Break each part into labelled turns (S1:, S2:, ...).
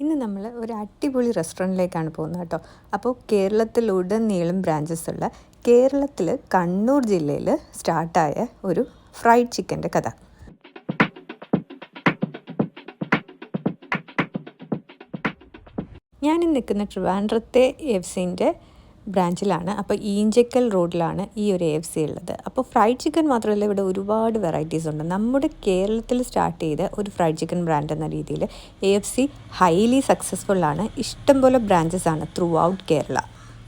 S1: ഇന്ന് നമ്മൾ ഒരു അടിപൊളി റെസ്റ്റോറന്റിലേക്കാണ് പോകുന്നത് കേട്ടോ. അപ്പോൾ കേരളത്തിലുടനീളം ബ്രാഞ്ചസ് ഉള്ള കേരളത്തിൽ കണ്ണൂർ ജില്ലയിൽ സ്റ്റാർട്ടായ ഒരു ഫ്രൈഡ് ചിക്കന്റെ കഥ. ഞാനിന്ന് നിൽക്കുന്ന ട്രിവാൻഡ്രത്തെ എഫ് സിന്റെ ബ്രാഞ്ചിലാണ്. അപ്പോൾ ഈഞ്ചക്കൽ റോഡിലാണ് ഈ ഒരു എ എഫ് സി ഉള്ളത്. അപ്പോൾ ഫ്രൈഡ് ചിക്കൻ മാത്രമല്ല ഇവിടെ ഒരുപാട് വെറൈറ്റീസ് ഉണ്ട്. നമ്മുടെ കേരളത്തിൽ സ്റ്റാർട്ട് ചെയ്ത ഒരു ഫ്രൈഡ് ചിക്കൻ ബ്രാൻഡ് എന്ന രീതിയിൽ A F C highly successful ആണ്. ഇഷ്ടംപോലെ ബ്രാഞ്ചസ് ആണ് ത്രൂ ഔട്ട് കേരള.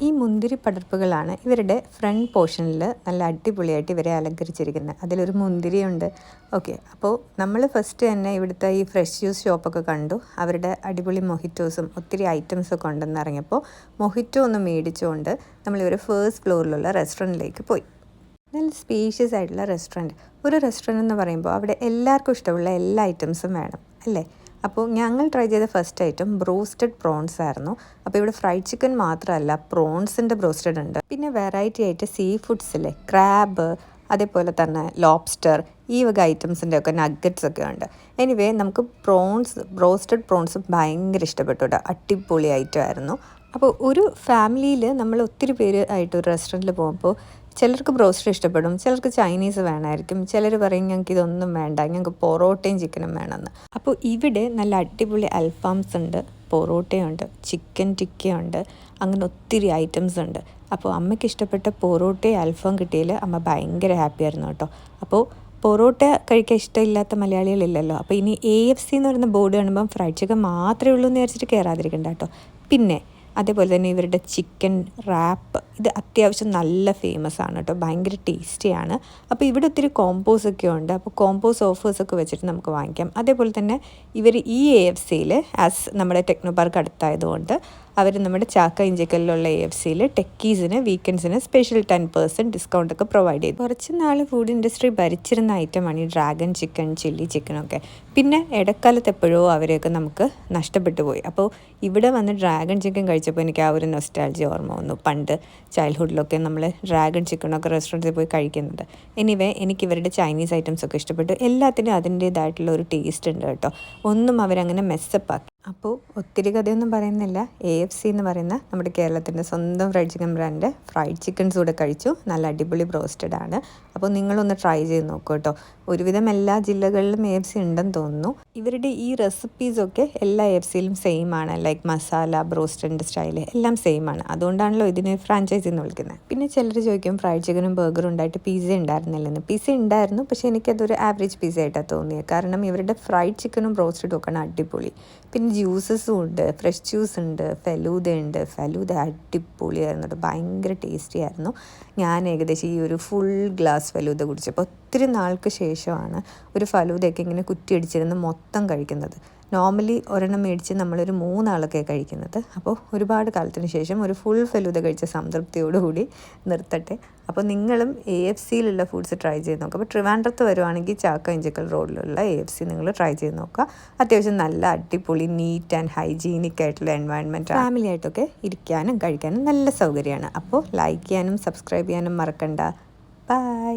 S1: ഈ മുന്തിരി പടർപ്പുകളാണ് ഇവരുടെ ഫ്രണ്ട് പോർഷനിൽ നല്ല അടിപൊളിയായിട്ട് ഇവരെ അലങ്കരിച്ചിരിക്കുന്നത്. അതിലൊരു മുന്തിരിയുണ്ട്. ഓക്കെ അപ്പോൾ നമ്മൾ ഫസ്റ്റ് തന്നെ ഇവിടുത്തെ ഈ ഫ്രഷ് ജ്യൂസ് ഷോപ്പൊക്കെ കണ്ടു. അവരുടെ അടിപൊളി മൊഹിറ്റോസും ഒത്തിരി ഐറ്റംസൊക്കെ ഉണ്ടെന്ന് ഇറങ്ങിയപ്പോൾ മൊഹിറ്റോ ഒന്ന് മേടിച്ചുകൊണ്ട് നമ്മളിവർ ഫേസ്റ്റ് ഫ്ലോറിലുള്ള റെസ്റ്റോറന്റിലേക്ക് പോയി. നല്ല സ്പേഷ്യസ് ആയിട്ടുള്ള റെസ്റ്റോറന്റ്. ഒരു റെസ്റ്റോറന്റ് എന്ന് പറയുമ്പോൾ അവിടെ എല്ലാവർക്കും ഇഷ്ടമുള്ള എല്ലാ ഐറ്റംസും വേണം അല്ലേ? അപ്പോൾ ഞങ്ങൾ ട്രൈ ചെയ്ത ഫസ്റ്റ് ഐറ്റം ബ്രോസ്റ്റഡ് പ്രോൺസ് ആയിരുന്നു. അപ്പോൾ ഇവിടെ ഫ്രൈഡ് ചിക്കൻ മാത്രമല്ല പ്രോൺസിന്റെ ബ്രോസ്റ്റഡ് ഉണ്ട്. പിന്നെ വെറൈറ്റി ആയിട്ട് സീ ഫുഡ്സിലെ ക്രാബ് അതേപോലെ തന്നെ ലോബ്സ്റ്റർ ഈ വക ഐറ്റംസിന്റെ ഒക്കെ നഗറ്റ്സ് ഒക്കെ ഉണ്ട്. എനിവേ നമുക്ക് പ്രോൺസ് ബ്രോസ്റ്റഡ് പ്രോൺസ് ഭയങ്കര ഇഷ്ടപ്പെട്ടു കേട്ടോ അടിപൊളി ഐറ്റം ആയിരുന്നു. അപ്പോൾ ഒരു ഫാമിലിയിൽ നമ്മൾ ഒത്തിരി പേര് ആയിട്ട് ഒരു റെസ്റ്റോറന്റിൽ പോകുമ്പോൾ ചിലർക്ക് ബ്രോസ്റ്റർ ഇഷ്ടപ്പെടും ചിലർക്ക് ചൈനീസ് വേണമായിരിക്കും ചിലർ പറയും ഞങ്ങൾക്ക് ഇതൊന്നും വേണ്ട ഞങ്ങൾക്ക് പൊറോട്ടയും ചിക്കനും വേണമെന്ന്. അപ്പോൾ ഇവിടെ നല്ല അടിപൊളി അൽഫാംസ് ഉണ്ട് പൊറോട്ടയുണ്ട് ചിക്കൻ ടിക്കയുണ്ട് അങ്ങനെ ഒത്തിരി ഐറ്റംസ് ഉണ്ട്. അപ്പോൾ അമ്മയ്ക്ക് ഇഷ്ടപ്പെട്ട പൊറോട്ടയും അൽഫാം കിട്ടിയതിൽ അമ്മ ഭയങ്കര ഹാപ്പി ആയിരുന്നു കേട്ടോ. അപ്പോൾ പൊറോട്ട കഴിക്കാൻ ഇഷ്ടമില്ലാത്ത മലയാളികളില്ലല്ലോ. അപ്പോൾ ഇനി എ എഫ് സി എന്ന് പറയുന്ന ബോർഡ് കാണുമ്പം ഫ്രൈഡ് ചിക്കൻ മാത്രമേ ഉള്ളൂ എന്ന് വിചാരിച്ചിട്ട് കയറാതിരിക്കണ്ട കേട്ടോ. പിന്നെ അതേപോലെ തന്നെ ഇവരുടെ ചിക്കൻ റാപ്പ് ഇത് അത്യാവശ്യം നല്ല ഫേമസ് ആണ് കേട്ടോ. ഭയങ്കര ടേസ്റ്റിയാണ് അപ്പോൾ ഇവിടെ ഒത്തിരി കോമ്പോസ് ഒക്കെ ഉണ്ട്. അപ്പോൾ കോമ്പോസ് ഓഫേഴ്സൊക്കെ വെച്ചിട്ട് നമുക്ക് വാങ്ങിക്കാം. അതേപോലെ തന്നെ ഇവർ ഈ എ എഫ് സിയിൽ ആസ് നമ്മുടെ ടെക്നോ പാർക്ക് അടുത്തായതുകൊണ്ട് അവർ നമ്മുടെ ചാക്ക ഇഞ്ചക്കലിലുള്ള എ എഫ് സിയിൽ ടെക്കീസിന് വീക്കെൻഡ്സിന് സ്പെഷ്യൽ ടെൻ പെർസെന്റ് ഡിസ്കൗണ്ട് ഒക്കെ പ്രൊവൈഡ് ചെയ്തു. കുറച്ച് നാൾ ഫുഡ് ഇൻഡസ്ട്രി ഭരിച്ചിരുന്ന ഐറ്റമാണ് ഈ ഡ്രാഗൺ ചിക്കൻ ചില്ലി ചിക്കനൊക്കെ പിന്നെ ഇടക്കാലത്ത് എപ്പോഴോ അവരെയൊക്കെ നമുക്ക് നഷ്ടപ്പെട്ടു പോയി. അപ്പോൾ ഇവിടെ വന്ന് ഡ്രാഗൺ ചിക്കൻ കഴിച്ചപ്പോൾ എനിക്ക് ആ ഒരു നൊസ്റ്റാൾജി ഓർമ്മ വന്നു. പണ്ട് ചൈൽഡ്ഹുഡിലൊക്കെ നമ്മൾ ഡ്രാഗൺ ചിക്കനൊക്കെ റെസ്റ്റോറന്റിൽ പോയി കഴിക്കുന്നുണ്ട്. എനിവേ എനിക്ക് ഇവരുടെ ചൈനീസ് ഐറ്റംസ് ഒക്കെ ഇഷ്ടപ്പെട്ടു. എല്ലാത്തിനും അതിന്റേതായിട്ടുള്ള ഒരു ടേസ്റ്റ് ഉണ്ട് കേട്ടോ. ഒന്നും അവരങ്ങനെ മെസ്സപ്പാക്കി അപ്പോൾ ഒത്തിരി കഥയൊന്നും പറയുന്നില്ല. എ എഫ് സി എന്ന് പറയുന്ന നമ്മുടെ കേരളത്തിന്റെ സ്വന്തം fried chicken brand fried chickens കൂടെ കഴിച്ചു. നല്ല അടിപൊളി ബ്രോസ്റ്റഡ് ആണ്. അപ്പോൾ നിങ്ങളൊന്ന് ട്രൈ ചെയ്ത് നോക്കൂ കേട്ടോ. ഒരുവിധം എല്ലാ ജില്ലകളിലും എ എഫ് സി ഉണ്ടെന്ന് തോന്നുന്നു. ഇവരുടെ ഈ റെസിപ്പീസൊക്കെ എല്ലാ എ എഫ് സിയിലും സെയിം ആണ്. ലൈക്ക് മസാല ബ്രോസ്റ്റഡിന്റെ സ്റ്റൈൽ എല്ലാം സെയിം ആണ്. അതുകൊണ്ടാണല്ലോ ഇതിന് ഫ്രാഞ്ചൈസി എന്ന് വിളിക്കുന്നത്. പിന്നെ ചിലർ ചോദിക്കും ഫ്രൈഡ് ചിക്കനും ബർഗറും ഉണ്ടായിട്ട് പിസ്സ ഉണ്ടായിരുന്നില്ലെന്ന്. പിസ്സ ഉണ്ടായിരുന്നു പക്ഷേ എനിക്കതൊരു ആവറേജ് പിസ്സ ആയിട്ടാണ് തോന്നിയത്. കാരണം ഇവരുടെ ഫ്രൈഡ് ചിക്കനും ബ്രോസ്റ്റഡും ഒക്കെ അടിപൊളി. പിന്നെ ജ്യൂസസും ഉണ്ട് ഫ്രഷ് ജ്യൂസ് ഉണ്ട് ഫലൂദ ഉണ്ട് ഫലൂദ അടിപൊളിയായിരുന്നു ഭയങ്കര ടേസ്റ്റി ആയിരുന്നു ഞാൻ ഏകദേശം ഈ ഒരു ഫുൾ ഗ്ലാസ് ഫലൂദ കുടിച്ചപ്പോൾ ഒത്തിരി നാൾക്ക് ശേഷമാണ് ഒരു ഫലൂദയൊക്കെ ഇങ്ങനെ കുറ്റിയടിച്ചിരുന്ന് മൊത്തം കഴിക്കുന്നത്. നോർമലി ഒരെണ്ണം മേടിച്ച് നമ്മളൊരു മൂന്നാളൊക്കെ കഴിക്കുന്നത്. അപ്പോൾ ഒരുപാട് കാലത്തിന് ശേഷം ഒരു ഫുൾ ഫലൂത കഴിച്ച സംതൃപ്തിയോടുകൂടി നിർത്തട്ടെ. അപ്പോൾ നിങ്ങളും എ എഫ് സിയിലുള്ള ഫുഡ്സ് ട്രൈ ചെയ്ത് നോക്കുക അപ്പോൾ ട്രിവാൻഡ്രത്ത് വരുവാണെങ്കിൽ ചാക്ക ഇഞ്ചക്കൽ റോഡിലുള്ള എ എഫ് സി നിങ്ങൾ ട്രൈ ചെയ്ത് നോക്കുക. അത്യാവശ്യം നല്ല അടിപൊളി നീറ്റ് ആൻഡ് ഹൈജീനിക് ആയിട്ടുള്ള എൻവയൺമെന്റ് ഫാമിലി ആയിട്ടൊക്കെ ഇരിക്കാനും കഴിക്കാനും നല്ല സൗകര്യമാണ്. അപ്പോൾ ലൈക്ക് ചെയ്യാനും സബ്സ്ക്രൈബ് ചെയ്യാനും മറക്കണ്ട. ബൈ